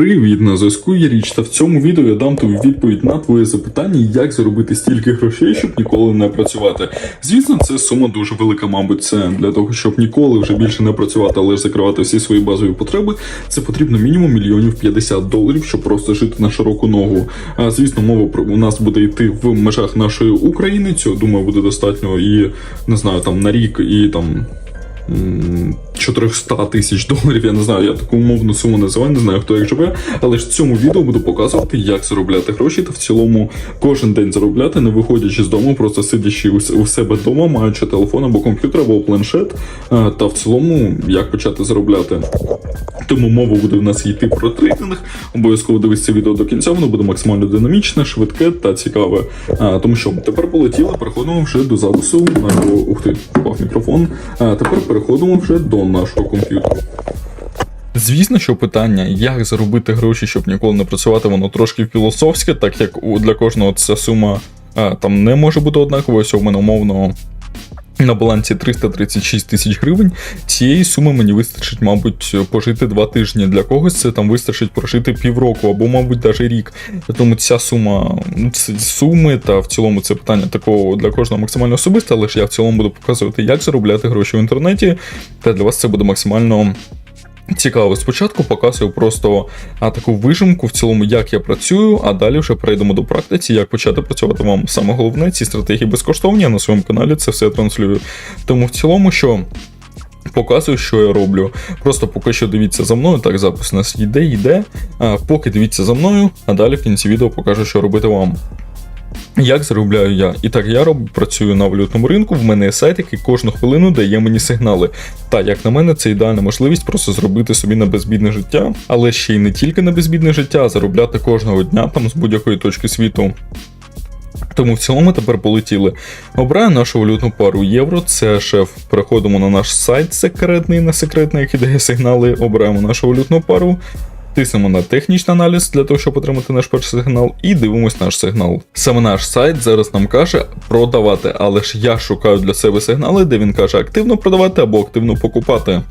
Привіт, на зв'язку є річ, та в цьому відео я дам тобі відповідь на твоє запитання, як заробити стільки грошей, щоб ніколи не працювати. Звісно, це сума дуже велика, мабуть, це для того, щоб ніколи вже більше не працювати, але закривати всі свої базові потреби. Це потрібно мінімум мільйонів 50 доларів, щоб просто жити на широку ногу. А звісно, мова про у нас буде йти в межах нашої України. Цього думаю, буде достатньо і не знаю, там на рік і там. М, 400 тисяч доларів, я не знаю, я таку умовну суму називаю, не знаю хто як живе, але ж в цьому відео буду показувати, як заробляти гроші та в цілому кожен день заробляти, не виходячи з дому, просто сидячи у себе вдома, маючи телефон або комп'ютер, або планшет, е, та в цілому як почати заробляти. Тому мова буде в нас йти про трейдинг. Обов'язково дивись це відео до кінця, воно буде максимально динамічне, швидке та цікаве. А, тому що тепер полетіли, переходимо вже до запису. Ух ти, впав мікрофон. А, тепер переходимо вже до нашого комп'ютера. Звісно, що питання, як заробити гроші, щоб ніколи не працювати, воно трошки філософське, так як для кожного ця сума там не може бути однаковою. Ось умовно на балансі 336 тисяч гривень. Цієї суми мені вистачить, мабуть, пожити два тижні. Для когось це там вистачить прожити півроку або, мабуть, навіть рік. Тому ця сума ці суми, та в цілому це питання такого для кожного максимально особисте, але ж я в цілому буду показувати, як заробляти гроші в інтернеті. Та для вас це буде максимально. Цікаво, спочатку показую просто таку вижимку в цілому, як я працюю, а далі вже перейдемо до практиці, як почати працювати вам. Саме головне, ці стратегії безкоштовні, я на своєму каналі це все транслюю. Тому в цілому, що. Показую, що я роблю. Просто поки що дивіться за мною. Так, запис у нас йде, йде. А, поки дивіться за мною, а далі в кінці відео покажу, що робити вам. Як заробляю я? І так, я роб, працюю на валютному ринку. В мене є сайт, який кожну хвилину дає мені сигнали. Та як на мене, це ідеальна можливість просто зробити собі на безбідне життя, але ще й не тільки на безбідне життя, а заробляти кожного дня там з будь-якої точки світу. Тому в цілому тепер полетіли. Обираю нашу валютну пару євро. Це шеф. Переходимо на наш сайт секретний, не секретний, який дає сигнали. Обираємо нашу валютну пару. Тиснемо на технічний аналіз для того, щоб отримати наш перший сигнал, і дивимось наш сигнал. Саме наш сайт зараз нам каже продавати, але ж я шукаю для себе сигнали, де він каже активно продавати або активно покупати.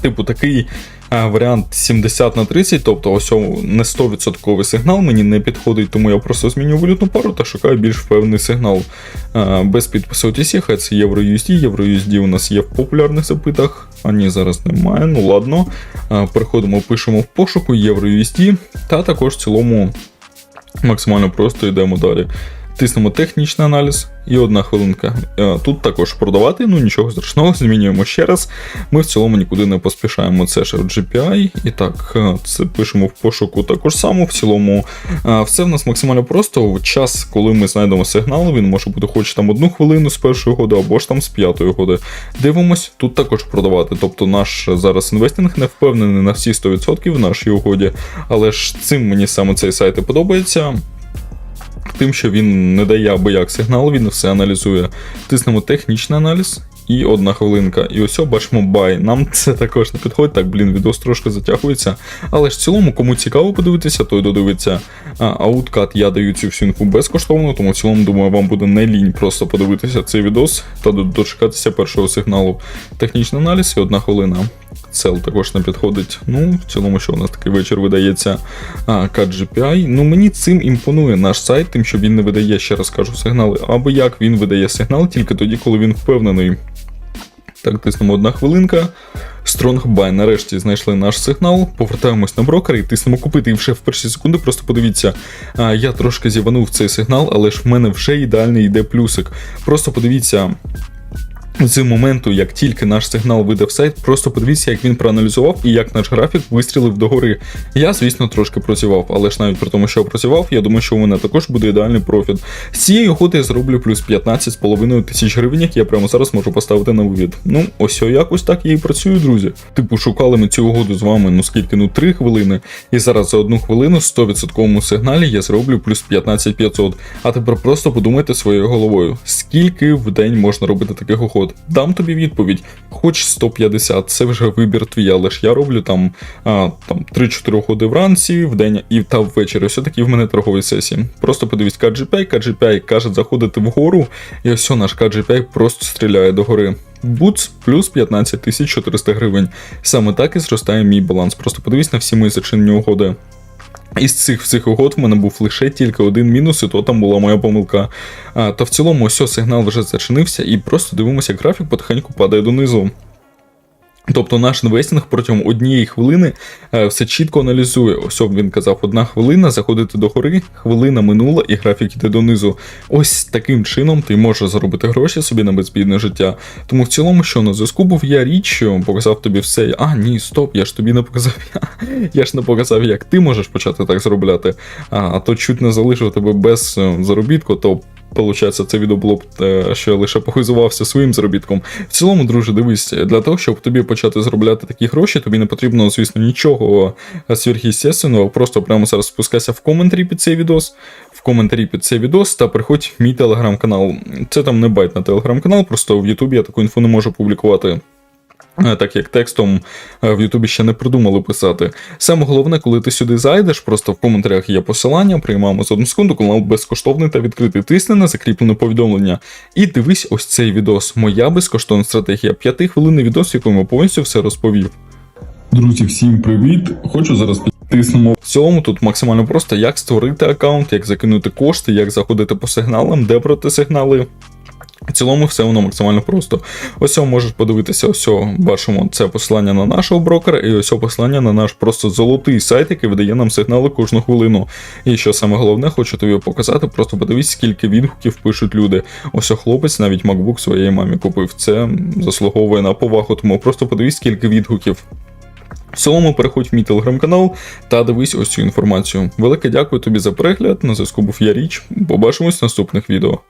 Типу, такий а, варіант 70 на 30, тобто ось не 100% сигнал мені не підходить, тому я просто зміню валютну пару та шукаю більш впевнений сигнал. А, без підпису OTC, хай це EURUSD. EURUSD у нас є в популярних запитах, а ні, зараз немає. Ну ладно. А, переходимо, пишемо в пошуку EURUSD, та також в цілому максимально просто йдемо далі. Тиснемо технічний аналіз і одна хвилинка. Е, Тут також продавати, ну нічого страшного, змінюємо ще раз. Ми в цілому нікуди не поспішаємо. Це ж GPI. І так, е, це пишемо в пошуку також само. В цілому е, все в нас максимально просто. В час, коли ми знайдемо сигнал, він може бути хоч там одну хвилину з першої годи, або ж там з п'ятої годи. Дивимось, тут також продавати. Тобто наш зараз інвестинг не впевнений на всі 100% в нашій угоді. Але ж цим мені саме цей сайт і подобається. Тим, що він не дає аби як сигнал, він все аналізує. Тиснемо технічний аналіз. І одна хвилинка. І ось бачимо бай. Нам це також не підходить. Так, блін, відео трошки затягується. Але ж в цілому, кому цікаво подивитися, той додивиться. Ауткат я даю цю всю інфу безкоштовно, тому в цілому, думаю, вам буде не лінь просто подивитися цей відос та дочекатися першого сигналу. Технічний аналіз і одна хвилина. Цел також не підходить. Ну, в цілому, що у нас такий вечір видається. CAD-GPI. Ну, мені цим імпонує наш сайт, тим, що він не видає, ще раз кажу, сигнали. Або як він видає сигнал тільки тоді, коли він впевнений. Так, тиснемо одна хвилинка. Strong Buy. Нарешті знайшли наш сигнал. Повертаємось на брокер і тиснемо купити. І вже в перші секунди просто подивіться. А, я трошки зіванув цей сигнал, але ж в мене вже ідеальний йде плюсик. Просто подивіться. З моменту, як тільки наш сигнал видав сайт, просто подивіться, як він проаналізував і як наш графік вистрілив догори. Я, звісно, трошки працював, але ж навіть при тому, що працював, я думаю, що у мене також буде ідеальний профіт. З цієї угоди я зроблю плюс 15,5 тисяч гривень, які я прямо зараз можу поставити на вивід. Ну, ось якось так я і працюю, друзі. Типу, шукали ми цю угоду з вами, ну скільки, ну 3 хвилини. І зараз за одну хвилину в 100% сигналі я зроблю плюс 15500. А тепер просто подумайте своєю головою, скільки в день можна робити таких угод. Угод? Дам тобі відповідь. Хоч 150, це вже вибір твій, але ж я роблю там, а, там 3-4 угоди вранці, в день і та ввечері. Ось такі в мене торгові сесії. Просто подивись KGPI, KGPI каже заходити вгору, і ось наш KGPI просто стріляє догори. Буц плюс 15 400 гривень. Саме так і зростає мій баланс. Просто подивись на всі мої зачинені угоди. Із цих всіх угод в мене був лише тільки один мінус, і то там була моя помилка. А, Та в цілому ось сигнал вже зачинився, і просто дивимося, графік потихеньку падає донизу. Тобто наш інвестинг протягом однієї хвилини е, все чітко аналізує. Ось він казав, одна хвилина заходити до гори, хвилина минула і графік іде донизу. Ось таким чином ти можеш заробити гроші собі на безбідне життя. Тому в цілому, що на зв'язку був я річ, що показав тобі все. А, ні, стоп, я ж тобі не показав. Я ж не показав, як ти можеш почати так заробляти. А, а то чуть не залишив тебе без е, заробітку, то Получається, це відео було б, е, що я лише похизувався своїм заробітком. В цілому, друже, дивись, для того, щоб тобі почати заробляти такі гроші, тобі не потрібно, звісно, нічого сверхъестественного. Просто прямо зараз спускайся в коментарі під цей відос, в коментарі під цей відос та приходь в мій телеграм-канал. Це там не байт на телеграм-канал, просто в Ютубі я таку інфу не можу публікувати. Е, Так як текстом е, в Ютубі ще не придумали писати. Саме головне, коли ти сюди зайдеш, просто в коментарях є посилання, приймаємо за одну секунду, канал безкоштовний та відкритий. Тисни на закріплене повідомлення. І дивись ось цей відос. Моя безкоштовна стратегія. П'ятихвилинний відос, в якому повністю все розповів. Друзі, всім привіт! Хочу зараз підтиснемо. В цілому тут максимально просто, як створити аккаунт, як закинути кошти, як заходити по сигналам, де брати сигнали. В цілому все воно максимально просто. Ось можеш подивитися, ось бачимо це посилання на нашого брокера, і ось посилання на наш просто золотий сайт, який видає нам сигнали кожну хвилину. І що саме головне, хочу тобі показати, просто подивись, скільки відгуків пишуть люди. Ось хлопець навіть MacBook своєї мамі купив. Це заслуговує на повагу, тому просто подивись, скільки відгуків. В цілому переходь в мій телеграм-канал та дивись ось цю інформацію. Велике дякую тобі за перегляд. На зв'язку був я річ. Побачимось в наступних відео.